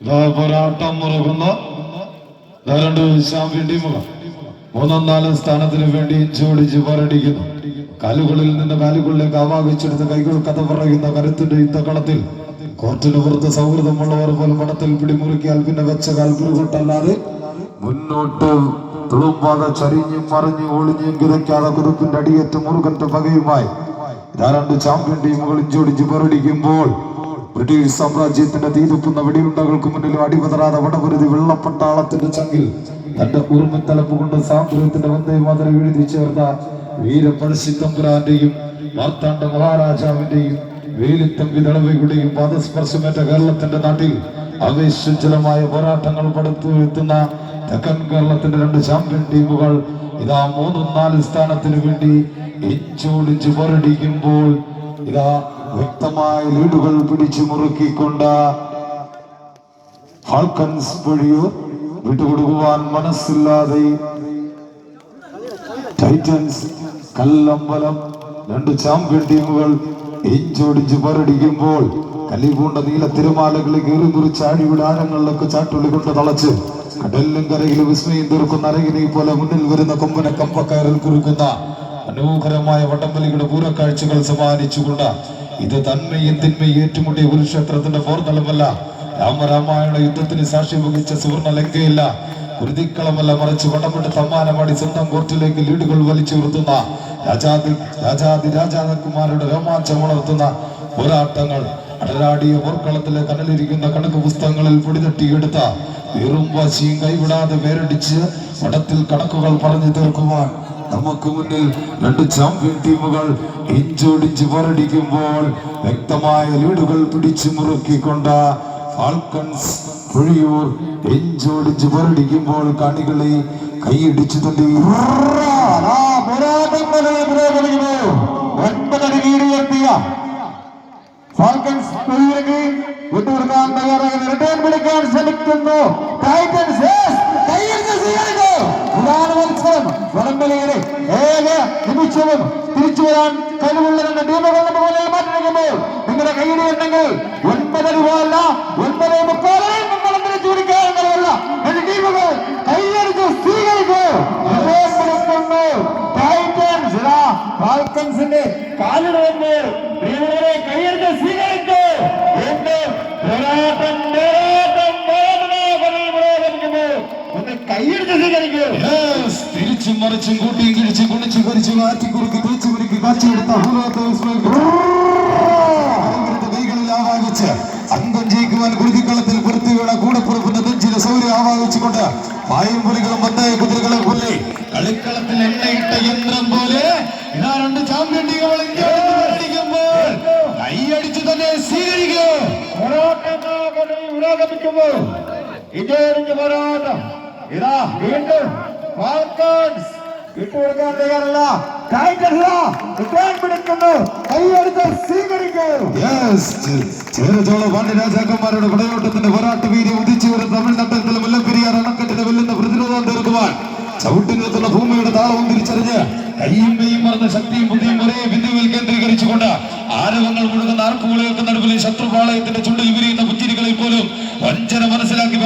പോരാട്ടം മുറുകുന്ന. രണ്ട് ചാമ്പ്യൻ ടീമുകൾ മൂന്നാം നാലാം സ്ഥാനത്തിന് വേണ്ടി ചോടിച്ച് പോരടിക്കുന്നു. കാലുകളിൽ നിന്ന് കാലുകളിലേക്ക് ആവാഹിച്ചെടുത്ത് കൈകൾ കഥ പറയുന്ന കരുത്തിന്റെ യുദ്ധകളത്തിൽ കോർട്ടിന് പുറത്ത് സൗഹൃദമുള്ളവർ പോലും പടത്തിൽ പിടിമുറുക്കിയാൽ പിന്നെ വെച്ച കാൽപുരുകൊട്ടല്ലാതെ മുന്നോട്ട് തുളുമ്പാതെ ചരിഞ്ഞും മറിഞ്ഞും ഒളിഞ്ഞും കിതയ്ക്കാതെ കുതിപ്പിന്റെ അടിയേറ്റ് മുറുകന്റെ പകയുമായി ഇതാ രണ്ട് ചാമ്പ്യൻ ടീമുകൾ ഇഞ്ചോടിച്ച് പോരടിക്കുമ്പോൾ ബ്രിട്ടീഷ് സാമ്രാജ്യത്തിന്റെ തീരുപ്പുന്ന വെടിയുണ്ടകൾക്ക് മുന്നിൽ അടിപതറാതെ വടപരുതി വെള്ളപ്പട്ടാളത്തിന്റെ ചങ്കിൽ തന്റെ ഉറുമിത്തലപ്പ് കൊണ്ട് സാമ്പ്രത്തിന്റെ വന്ദേ മാതിരി എഴുതി ചേർത്ത വീരപ്പഴശ്ശി തമ്പുരാന്റെയും മാർത്താണ്ഡ മഹാരാജാവിന്റെയും വേലിത്തമ്പി ദളവയുടെയും പാദസ്പർശമേറ്റ കേരളത്തിന്റെ നാട്ടിൽ ആവേശജലമായ പോരാട്ടങ്ങൾ പടുത്തു വീഴ്ത്തുന്ന തെക്കൻ കേരളത്തിന്റെ രണ്ട് ചാമ്പ്യൻ ടീമുകൾ ഇതാ മൂന്നും നാല് സ്ഥാനത്തിന് വേണ്ടി ഇഞ്ചോടിച്ച് പോരടിക്കുമ്പോൾ ഇതാ വ്യക്തമായ ലീഡുകൾ പിടിച്ചു മുറുക്കിക്കൊണ്ട് ഫാൽക്കൻസ് വഴിയോ വിട്ടുകൊടുക്കുവാൻ മനസ്സില്ലാതെ ടൈറ്റൻസ് കല്ലമ്പലം രണ്ട് ചാമ്പ്യൻ ടീമുകൾ ഇഞ്ചോടിച്ച് പോരടിക്കുമ്പോൾ കലിപൂണ്ട നീല തിരമാലകളെ കീറി മുറിച്ച് അടിയുടെ ആരങ്ങളിലൊക്കെ ചാട്ടുള്ളി കൊണ്ട് തളച്ച് കടലിലും കരയിലും വിസ്മയം തീർക്കുന്ന അരകിനെ പോലെ മുന്നിൽ വരുന്ന കൊമ്പനെ കമ്പക്കയറിൽ കുറിക്കുന്ന മനോഹരമായ വടംവലിയുടെ പൂരക്കാഴ്ചകൾ സമ്മാനിച്ചുകൊണ്ട് ഇത് തന്മയും തിന്മയും ഏറ്റുമുട്ടിയ കുരുക്ഷേത്രത്തിന്റെ പോർത്തലമല്ല രാമരാമായണ യുദ്ധത്തിന് സാക്ഷി വഹിച്ച സുവർണ ലങ്കയില്ല കുരുതിക്കളമല്ല മറിച്ച് വടമിട്ട് സമ്മാനമാടി സ്വന്തം കോർട്ടിലേക്ക് ലീഡുകൾ വലിച്ചു നിർത്തുന്ന രാജാതി രാജാതി രാജാകുമാരുടെ രോമാഞ്ചം ഉണർത്തുന്ന പോരാട്ടങ്ങൾ അടരാടിയ പോർക്കളത്തിലെ കനലിരിക്കുന്ന കണക്ക് പുസ്തകങ്ങളിൽ പൊടിതട്ടിയെടുത്ത വെറും വാശിയും കൈവിടാതെ വേരടിച്ച് പടത്തിൽ കണക്കുകൾ പറഞ്ഞു തീർക്കുവാൻ നമുക്ക് മുന്നിൽ രണ്ട് ചാമ്പ്യൻ ടീമുകൾ ഇഞ്ചോടിഞ്ച് പോരടിക്കുമ്പോൾ വ്യക്തമായ ലീഡുകൾ പിടിച്ചു മുറുക്കിക്കൊണ്ട് ഫാൽക്കൺസ് പുഴിയൂർ ഇഞ്ചോടിഞ്ച് പോരടിക്കുമ്പോൾ കാണികളെ കൈയിടിച്ചു തള്ളി ഫാൽക്കൻസ് തൊഴിലേക്ക് വിട്ടുകൊടുക്കാൻ തയ്യാറാകുന്ന റിട്ടേൺ പിടിക്കാൻ ശ്രമിക്കുന്നു. ടൈറ്റൻസ് നിമിഷവും തിരിച്ചു വരാൻ കഴിവുള്ള രണ്ട് ടീമുകൾ പോലെ മാറ്റിരിക്കുമ്പോൾ നിങ്ങളുടെ കയ്യിൽ ഉണ്ടെങ്കിൽ ഒൻപത് രൂപ അല്ല ഒൻപത് മുക്കാലും നിങ്ങളും തിരിച്ചു പിടിക്കാൻ കഴിവല്ല രണ്ട് ടീമുകൾ കയ്യെടുത്ത് സ്വീകരിക്കൂ റിട്ടേൺ പിടിക്കുന്നു ടൈറ്റൻസ് ഇതാ ഫാൽക്കൻസിന്റെ കാലിടുമ്പോൾ പ്രിയമുള്ളവരെ കയ്യെടുത്ത് സ്വീകരിക്കൂ വീണ്ടും പോരാട്ടം പോരാട്ടം ഒന്ന് കയ്യെടുത്ത് സ്വീകരിക്കൂ. തിരിച്ചും മറിച്ചും കൂട്ടിയും കിഴിച്ചും കുണിച്ചു കുറിച്ചു മാറ്റി കുറുക്കി തിരിച്ചു കുറുക്കി കാച്ചെടുത്ത കൈകളിൽ ആവാഹിച്ച് അന്തം ജയിക്കുവാൻ കുരുതിക്കളത്തിൽ പുറത്തു വീണ കൂടപ്പുറപ്പിന്റെ നെഞ്ചിലെ സൗര്യം ആവാഹിച്ചുകൊണ്ട് പായും പുലികളും മത്തായ കുതിരകളെ കൊല്ലി. കളിക്കളത്തിൽ എണ്ണയിട്ട യന്ത്രം രണ്ട് ചാമ്പ്യൻ ടീമുകൾ അടിക്കുമ്പോൾ കൈയടിച്ച് തന്നെ സ്വീകരിക്കൂ പുരോഗമിക്കുമ്പോൾ ഇതേറിഞ്ഞ് പോരാട്ടം. ഇതാ വീണ്ടും ഫാൽക്കൺസ്. വിട്ടുകൊടുക്കാൻ തയ്യാറല്ല. പാണ്ഡ്യരാജാക്കന്മാരുടെ പടയോട്ടത്തിന്റെ പോരാട്ട വീതി ഉദിച്ചു വരുന്ന തമിഴ്നാട്ടിൽ മുല്ലപ്പെരിയാർ അണക്കെട്ടിനെ വെല്ലുന്ന പ്രതിരോധം തീർക്കുവാൻ ചവിട്ടി ഭൂമിയുടെ താളവും തിരിച്ചറിഞ്ഞ് കയ്യും കൈയും മറന്ന ശക്തിയും ബുദ്ധിയും ഒരേ ബിന്ദുവിൽ കേന്ദ്രീകരിച്ചുകൊണ്ട് ആരവങ്ങൾ മുഴുകുന്ന ആർക്കുമുളകൾക്ക് നടുവിലെ ശത്രുപാളയത്തിന്റെ ചുണ്ടിൽ വിരിയുന്ന പുഞ്ചിരികളിൽ പോലും വഞ്ചന മനസ്സിലാക്കി